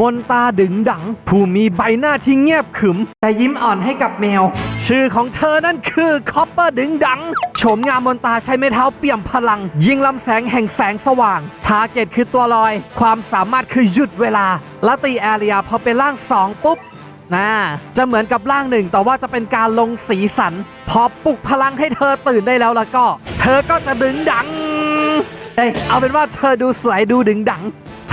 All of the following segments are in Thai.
มนตาดึงดัง ผู้มีใบหน้าที่เงียบขรึม แต่ยิ้มอ่อนให้กับแมว ชื่อของเธอนั่นคือคอปเปอร์ดึงดังโฉมงามมนตาใช้ไม้เท้าเปี่ยมพลัง ยิงลำแสงแห่งแสงสว่างทาร์เก็ตคือตัวลอย ความสามารถคือหยุดเวลาและตีแอเรียพอเป็นร่างสองปุ๊บน่าจะเหมือนกับร่างหนึ่งแต่ว่าจะเป็นการลงสีสัน พอปลุกพลังให้เธอตื่นได้แล้วแล้วก็ เธอก็จะดึงดังเอ้ยเอาเป็นว่าเธอดูสวยดูดึงดัง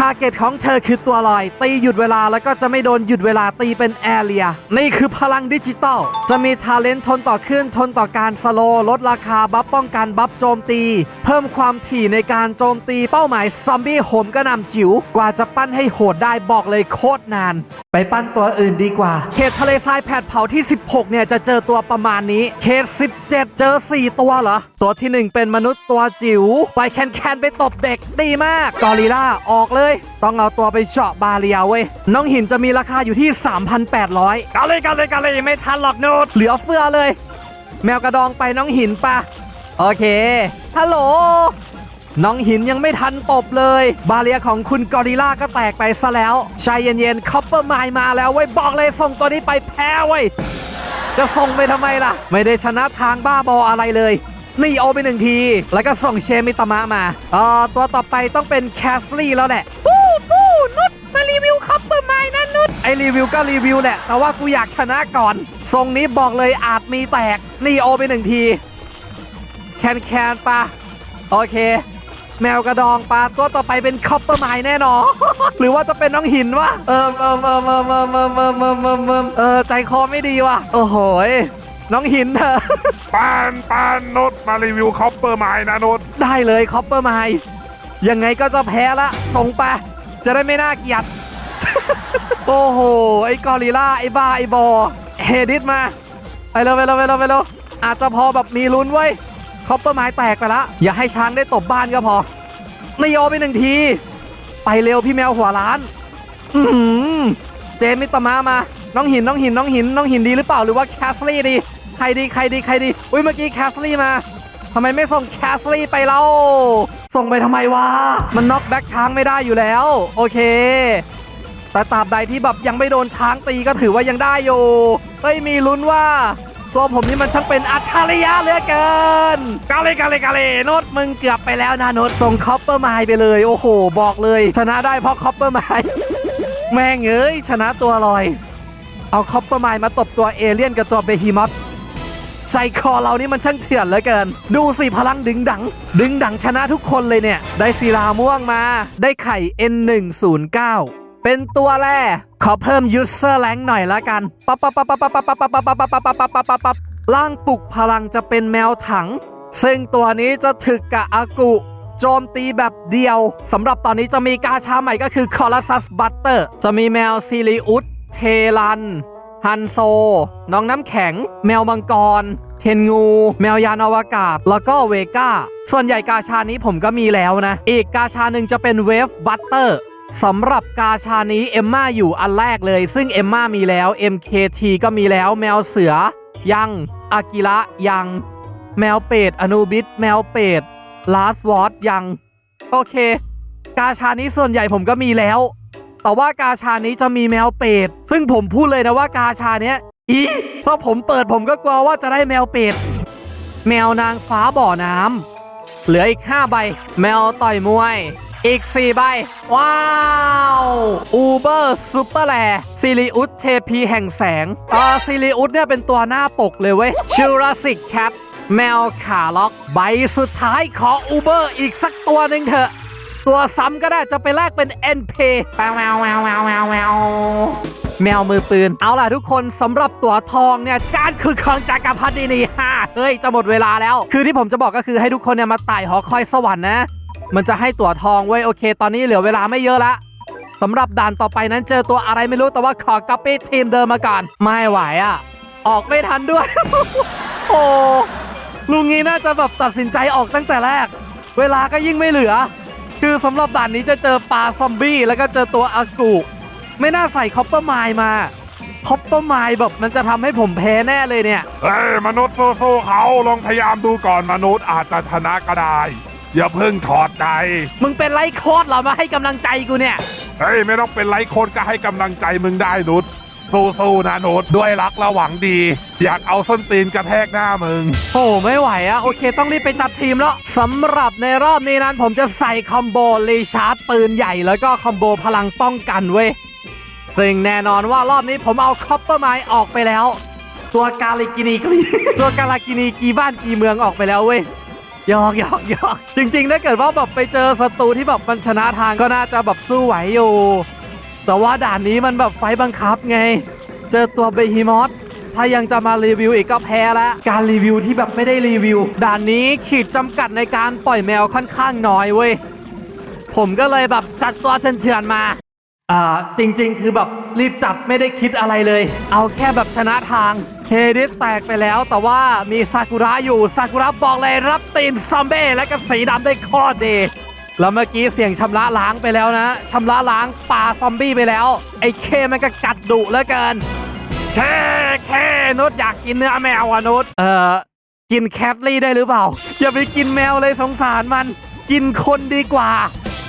ทาร์เก็ตของเธอคือตัวลอย ตีหยุดเวลาแล้วก็จะไม่โดนหยุดเวลาตีเป็นแอเรีย นี่คือพลังดิจิตอล จะมีทาเลนต์ทนต่อคลื่นทนต่อการสโล ลดราคาบัฟป้องกันบัฟโจมตี เพิ่มความถี่ในการโจมตีเป้าหมายซอมบี้โหมกระนำจิ๋วกว่าจะปั้นให้โหดได้บอกเลยโคตรนาน ไปปั้นตัวอื่นดีกว่า เขตทะเลทรายแผดเผาที่ 16 เนี่ยจะเจอตัวประมาณนี้ เขต 17 เจอ 4 ตัวเหรอ ตัวที่ 1 เป็นมนุษย์ตัวจิ๋วไปแคนแคนไปตบเด็กดีมากกอริล่าออกเลยต้องเอาตัวไปเจาะบาเรียเว้ย น้องหินจะมีราคาอยู่ที่ 3,800กาเลยกาเลยกาเลยไม่ทันหรอกโนดเหลือเฟือเลย แมวกระดองไปน้องหินปะโอเค ฮัลโหล น้องหินยังไม่ทันตบเลย บาเรียของคุณกอริลล่าก็แตกไปซะแล้วใจเย็นๆคอปเปอร์ไมล์มาแล้วเว้ยบอกเลยส่งตัวนี้ไปแพ้เว้ยจะส่งไปทำไมล่ะ ไม่ได้ชนะทางบ้าบออะไรเลย นี่โอไปหนึ่งที แล้วก็ส่งเชมิตามะมาอ่อตัวต่อไปต้องเป็นแคสลี่แล้วแหละปู้ปู้นุชมารีวิวคัพเปอร์ไมน์นะนุชไอรีวิวก็รีวิวแหละ แต่ว่ากูอยากชนะก่อน ทรงนี้บอกเลยอาจมีแตก นี่โอไปหนึ่งที แคนแคนปะโอเค แมวกระดองปลาตัวต่อไปเป็นคัพเปอร์ไมน์แน่นอน หรือว่าจะเป็นน้องหินวะเออเออเออเออเออเออเออเออใจคอไม่ดีวะโอ้โห น้องหินเถอะปานปานนุชมารีวิวคอปเปอร์ไมล์นะนุชได้เลยคอปเปอร์ไมล์ยังไงก็จะแพ้ละส่งไปจะได้ไม่น่าเกลียด โอ้โห ไอ้กอริลล่า ไอ้บ้า ไอ้บอ เฮดิสมา ไปเร็วไปเร็วไปเร็วไปเร็วอาจจะพอแบบมีลุ้นไว้ยคอปเปอร์ไม้แตกไปละ อย่าให้ช้างได้ตบบ้านก็พอนี่โยไปหนึ่งที ไปเร็วพี่แมวหัวล้าน อือหือเจมิตามามา น้องหินน้องหินน้องหินน้องหินดีหรือเปล่าหรือว่าแคสลี่ดี ใครดีใครดีใครดีอุ้ยเมื่อกี้แคสลี่มาทำไมไม่ส่งแคสลี่ไปเล่าส่งไปทำไมวะมันน็อกแบ็กช้างไม่ได้อยู่แล้ว โอเค แต่ตราบใดที่แบบยังไม่โดนช้างตีก็ถือว่ายังได้อยู่เฮ้ยมีลุ้นว่าตัวผมนี่มันช่างเป็นอัจฉริยะเหลือเกินกาเลกาเลกาเลโนดมึงเกือบไปแล้วนะโนดส่งคอปเปอร์ไมล์ไปเลยโอ้โห บอกเลย ชนะได้เพราะคอปเปอร์ไมล์แม่งเอ้ยชนะตัวลอย เอาคอปเปอร์ไมล์มาตบตัวเอเลี่ยนกับตัวเบฮีมอส ใจคอเรานี่มันช่างเถื่อนเหลือเกิน ดูสิพลังดึงดัง ดึงดังชนะทุกคนเลยเนี่ย ได้ศิลาม่วงมา ได้ไข่ N109 เป็นตัวแรกขอเพิ่มยูเซอร์แรงหน่อยละกันปั๊บปั๊บปั๊บปั๊บปั๊บปั๊บปั๊บปั๊บปั๊บปั๊บปั๊บปั๊บปั๊บปั๊บร่างปลุกพลังจะเป็นแมวถัง ซึ่งตัวนี้จะถึกกับอากุ โจมตีแบบเดียวสำหรับตอนนี้จะมีกาชาใหม่ก็คือคอรัสัสบัตเตอร์จะมีแมวซิลิอุสเทลัน ฮันโซ น้องน้ำแข็ง แมวมังกร เทนงู แมวยานอวกาศ แล้วก็เวก้า ส่วนใหญ่กาชานี้ผมก็มีแล้วนะ อีกกาชาหนึ่งจะเป็นเวฟบัตเตอร์สำหรับกาชานี้เอมม่าอยู่อันแรกเลย ซึ่งเอมม่ามีแล้ว MKT ก็มีแล้ว แมวเสือ ยังอากิระยัง แมวเป็ดอนูบิสแมวเป็ดลาสวอตยัง โอเค กาชานี้ส่วนใหญ่ผมก็มีแล้ว แต่ว่ากาชานี้จะมีแมวเป็ด ซึ่งผมพูดเลยนะว่ากาชาเนี้ยอีเพราะผมเปิดผมก็กลัวว่าจะได้แมวเป็ด แมวนางฟ้าบ่อน้ำเหลืออีก 5 ใบ แมวต่อยมวย อีก 4 ใบ ว้าวอูเบอร์ซูเปอร์แลซิลิอุสเทพีแห่งแสงอ่าซิลิอุสเนี่ยเป็นตัวหน้าปกเลยเว้ยชูราสิกแคทแมวขาล็อก ใบสุดท้ายขออูเบอร์อีกสักตัวหนึ่งเถอะ ตัวซ้ำก็ได้จะไปแลกเป็น NP แมวแมวแมวแมวแมวแมวแมวมือปืน เอาล่ะทุกคนสำหรับตัวทองเนี่ยการคือของจักรพรรดินีฮ่าเฮ้ยจะหมดเวลาแล้ว คือที่ผมจะบอกก็คือให้ทุกคนเนี่ยมาไต่หอคอยสวรรค์นะ มันจะให้ตัวทองเว้ยโอเค ตอนนี้เหลือเวลาไม่เยอะละสำหรับด่านต่อไปนั้นเจอตัวอะไรไม่รู้แต่ว่าขอก๊อปปี้ทีมเดิมมาก่อน ไม่ไหวอะ ออกไม่ทันด้วย โอ้ลุงงี้น่าจะแบบตัดสินใจออกตั้งแต่แรก เวลาก็ยิ่งไม่เหลือ คือสำหรับด่านนี้จะเจอปลาซอมบี้แล้วก็เจอตัวอากุไม่น่าใส่คอปเปอร์ไมล์มาคอปเปอร์ไมล์แบบมันจะทำให้ผมแพ้แน่เลยเนี่ยเอ้ยมนุษย์สู้ๆเขาลองพยายามดูก่อนมนุษย์อาจจะชนะก็ได้ อย่าเพิ่งถอดใจ มึงเป็นไลฟ์โคดเหรอมาให้กำลังใจกูเนี่ย เฮ้ยไม่ต้องเป็นไลค์โคนก็ให้กำลังใจมึงได้นุช สู้ๆนะนุชด้วยรักและหวังดี อยากเอาส้นตีนกระแทกหน้ามึง โอ้ไม่ไหวอะโอเค ต้องรีบไปจัดทีมแล้วสำหรับในรอบนี้นั้นผมจะใส่คอมโบรีชาร์จปืนใหญ่แล้วก็คอมโบพลังป้องกันเว้ยซึ่งแน่นอนว่ารอบนี้ผมเอาคอปเปอร์ไมล์ออกไปแล้ว ตัวกาลิกินีกรีตัวกาลากินีกีบ้านกีเมืองออกไปแล้วเว้ยยอกยอกยอกจริงๆถ้าเกิดว่าแบบไปเจอศัตรูที่แบบมันชนะทางก็น่าจะแบบสู้ไหวอยู่ แต่ว่าด่านนี้มันแบบไฟบังคับไง เจอตัวเบฮิมอสถ้ายังจะมารีวิวอีกก็แพ้แล้วการรีวิวที่แบบไม่ได้รีวิว ด่านนี้ขีดจำกัดในการปล่อยแมวค่อนข้างน้อยเว้ย ผมก็เลยแบบจัดตัวเถื่อนๆมา อ่าจริงๆ คือแบบรีบจัดไม่ได้คิดอะไรเลย เอาแค่แบบชนะทาง เฮดิสแตกไปแล้ว แต่ว่ามีซากุระอยู่ซากุระบอกเลยรับตีนซอมเบ้และก็สีดำได้โคตรดี แล้วเมื่อกี้เสียงชำระล้างไปแล้วนะชำระล้างปลาซอมบี้ไปแล้ว ไอ้เคมันก็กัดดุเหลือเกินแค่แค่นุชอยากกินเนื้อแมวอะนุชเอ่อกินแคทลี่ได้หรือเปล่า อย่าไปกินแมวเลยสงสารมัน กินคนดีกว่า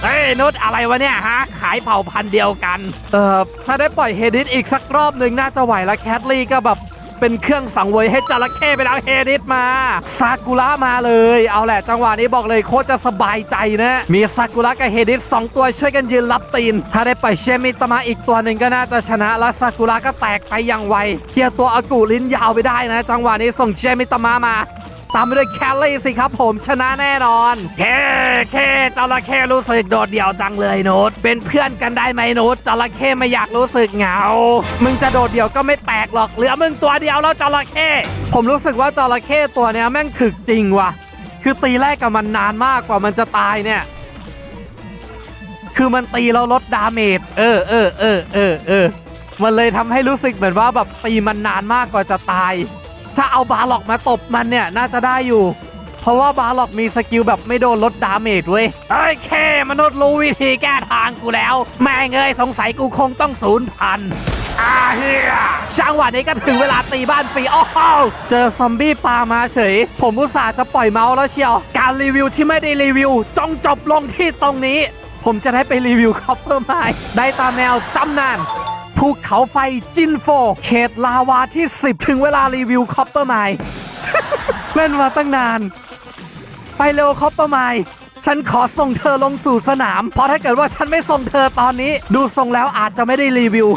เฮ้ยนุชอะไรวะเนี่ยฮะ ขายเผ่าพันธุ์เดียวกัน เอ่อถ้าได้ปล่อยเฮดิสอีกสักรอบหนึ่งน่าจะไหวล้วแคทลี่ก็แบบ เป็นเครื่องสังเวยให้จระเข้ไปแล้วเฮดิสมาซากุระมาเลย เอาแหละจังหวะนี้บอกเลยโคตรจะสบายใจนะมีซากุระกับเฮดิสสองตัวช่วยกันยืนรับตีน ถ้าได้ไปเชมิตมาอีกตัวหนึ่งก็น่าจะชนะและซากุระก็แตกไปอย่างไวเคลียร์ตัวอากูลิ้นยาวไปได้นะ จังหวะนี้ส่งเชมิตมามา ตามไปด้วยแคลรี่สิครับผมชนะแน่นอน เคเคจระเข้รู้สึกโดดเดี่ยวจังเลยโนตเป็นเพื่อนกันได้ไหมโนตจระเข้ไม่อยากรู้สึกเหงา มึงจะโดดเดี่ยวก็ไม่แปลกหรอกเหลือมึงตัวเดียวแล้วจระเข้ผมรู้สึกว่าจระเข้ตัวเนี้ยแม่งถึกจริงว่ะ คือตีแรกกับมันนานมากกว่ามันจะตายเนี่ย คือมันตีแล้วลดดาเมจเออเออเออเออเออมันเลยทำให้รู้สึกเหมือนว่าแบบตีมันนานมากกว่าจะตาย ถ้าเอาบาล็อกมาตบมันเนี่ยน่าจะได้อยู่ เพราะว่าบาล็อกมีสกิลแบบไม่โดนลดดาเมจเว้ยเอ้ยเค มนุษย์รู้วิธีแก้ทางกูแล้ว แม่งเอ้ยสงสัยกูคงต้องศูนย์พันอาเฮียช่างหวะนี้ก็ถึงเวลาตีบ้านฟรีโอ้โหเจอซอมบี้ปลามาเฉย ผมอุตส่าห์จะปล่อยเมาส์แล้วเชียว การรีวิวที่ไม่ได้รีวิวจงจบลงที่ตรงนี้ ผมจะได้ไปรีวิวคอปเปอร์ไมได้ตามแนวตำนาน ภูเขาไฟจินโฟ เขตลาวาที่ 10 ถึงเวลารีวิวคอปเปอร์ไมล์เล่นมาตั้งนาน ไปเร็วคอปเปอร์ไมล์ฉันขอส่งเธอลงสู่สนาม เพราะถ้าเกิดว่าฉันไม่ส่งเธอตอนนี้ ดูทรงแล้วอาจจะไม่ได้รีวิว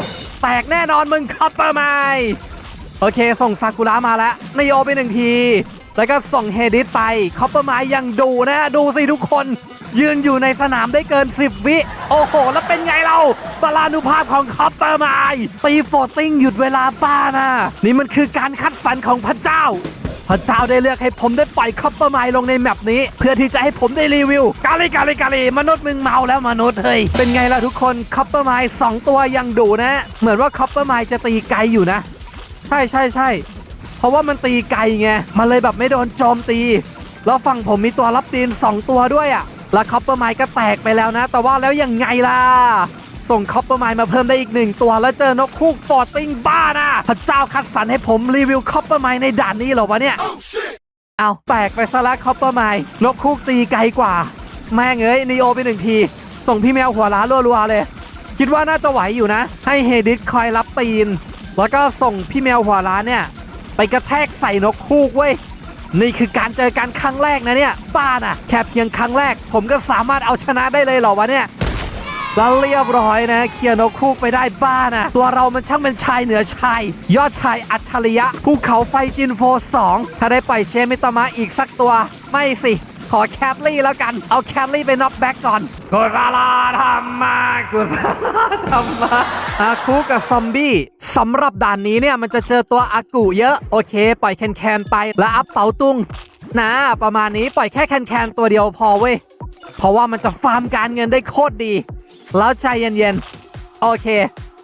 แตกแน่นอนมึงคอปเปอร์ไมล์โอเค ส่งซากุระมาแล้วนโยไปหนึ่งที แล้วก็ส่งเฮดิสไปคอปเปอร์ไมยังดูนะ ดูสิทุกคน ยืนอยู่ในสนามได้เกิน 10 วิ โอ้โห แล้วเป็นไงเราบาลานุภาพของคอปเปอร์ไมตีโฟตติ้งหยุดเวลาบ้านะนี่มันคือการคัดสรรของพระเจ้า พระเจ้าได้เลือกให้ผมได้ปล่อยคอปเปอร์ไมล์ลงในแมปนี้ เพื่อที่จะให้ผมได้รีวิว กาลิกาลิกาลิมนุษย์มึงเมาแล้วมนุษย์เฮ้ยเป็นไงล่ะทุกคนคอปเปอร์ไมล์สองตัวยังดูนะ เหมือนว่าคอปเปอร์ไมล์จะตีไกลอยู่นะ ใช่ใช่ใช่ เพราะว่ามันตีไกลไง มันเลยแบบไม่โดนโจมตี แล้วฝั่งผมมีตัวรับตีน 2 ตัวด้วยอะ่ะ แล้วคอปเปอร์ไมล์ก็แตกไปแล้วนะ แต่ว่าแล้วยังไงล่ะ ส่งคอปเปอร์ไมล์มาเพิ่มได้อีกหนึ่งตัว แล้วเจอนกคูกฟอร์ติงบ้านะพระเจ้าคัดสรรให้ผมรีวิวคอปเปอร์ไมล์ในด่านนี้เหรอวะเนี่ย เอาแตกไปซะละคอปเปอร์ไมล์นกคูกตีไกลกว่า แม่งเอ้ยนีโอไปหนึ่งที ส่งพี่แมวหัวล้านรัวๆเลย คิดว่าน่าจะไหวอยู่นะ ให้เฮดิสคอยรับตีน แล้วก็ส่งพี่แมวหัวล้านเนี่ย ไปกระแทกใส่นกฮูกเว้ยนี่คือการเจอกันครั้งแรกนะเนี่ยป้าน่ะแค่เพียงครั้งแรก ผมก็สามารถเอาชนะได้เลยเหรอวะเนี่ยแล้วเรียบร้อยนะเคลียร์นกคูกไปได้บ้านะตัวเรามันช่างเป็นชายเหนือชาย ยอดชายอัจฉริยะภูเขาไฟจินโฟ 2 ถ้าได้ปล่อยเชมิตามะอีกสักตัว ไม่สิ ขอแคทลี่แล้วกัน เอาแคทลี่ไปน็อกแบ็กก่อนกุศลธรรมะกุศลธรรมะอาคูกับซอมบี้สำหรับด่านนี้เนี่ยมันจะเจอตัวอากุเยอะ โอเค ปล่อยแคนแคนๆไป แล้วอัพเป๋าตุงนะประมาณนี้ปล่อยแค่แคนแคนๆตัวเดียวพอเว้ย เพราะว่ามันจะฟาร์มการเงินได้โคตรดี แล้วใจเย็นๆ โอเค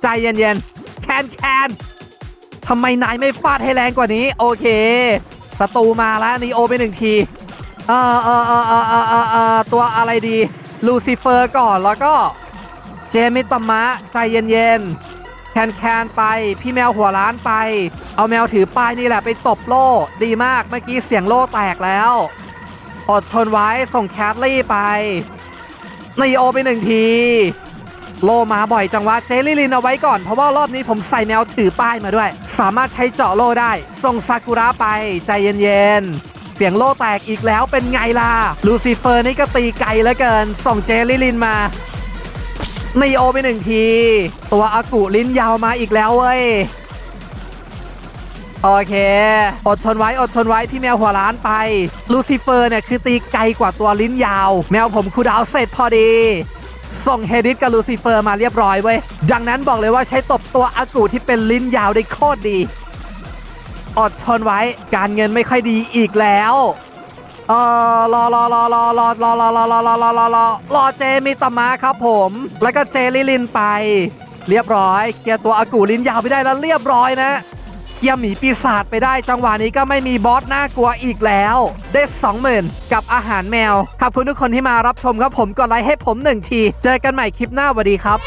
ใจเย็นๆ แคนแคนทำไมนายไม่ฟาดให้แรงกว่านี้ โอเคศัตรูมาแล้วนีโอไปหนึ่งที เออเออเออเออเออเออเออตัวอะไรดี ลูซิเฟอร์ก่อนแล้วก็เจมิตมะใจเย็นๆแคนแคนไป พี่แมวหัวล้านไป เอาแมวถือป้ายนี่แหละไปตบโล่ ดีมากเมื่อกี้เสียงโล่แตกแล้ว อดทนไว้ส่งแคทลี่ไปนีโอไปหนึ่งที โลมาบ่อยจังวะเจลลี่ลินเอาไว้ก่อน เพราะว่ารอบนี้ผมใส่แมวถือป้ายมาด้วย สามารถใช้เจาะโลได้ ส่งซากุระไปใจเย็นๆ เสียงโลแตกอีกแล้วเป็นไงล่ะ ลูซิเฟอร์นี่ก็ตีไกลเหลือเกิน ส่งเจลลิลินมานีโอไปหนึ่งที ตัวอากุลิ้นยาวมาอีกแล้วเว้ย โอเค อดทนไว้ อดทนไว้พี่แมวหัวล้านไป ลูซิเฟอร์เนี่ย คือตีไกลกว่าตัวลิ้นยาว แมวผมคูดาวเสร็จพอดี ส่งเฮดิสกับลูซิเฟอร์มาเรียบร้อยเว้ย ดังนั้นบอกเลยว่าใช้ตบตัวอากูที่เป็นลิ้นยาวได้โคตรดี อดทนไว้ การเงินไม่ค่อยดีอีกแล้วเออรอรอรอรอรอรอรอรอรอรอรอรอรอรอเจมิตมาครับผม แล้วก็เจลิลินไป เรียบร้อยเคลียร์ตัวอากูลินยาวไปได้แล้วเรียบร้อยนะเคลียร์หมีปีศาจไปได้จังหวะนี้ก็ไม่มีบอสน่ากลัวอีกแล้ว ได้ 20,000 กับอาหารแมวขอบคุณทุกคนที่มารับชมครับผมกดไลค์ให้ผมหนึ่งที เจอกันใหม่คลิปหน้าสวัสดีครับ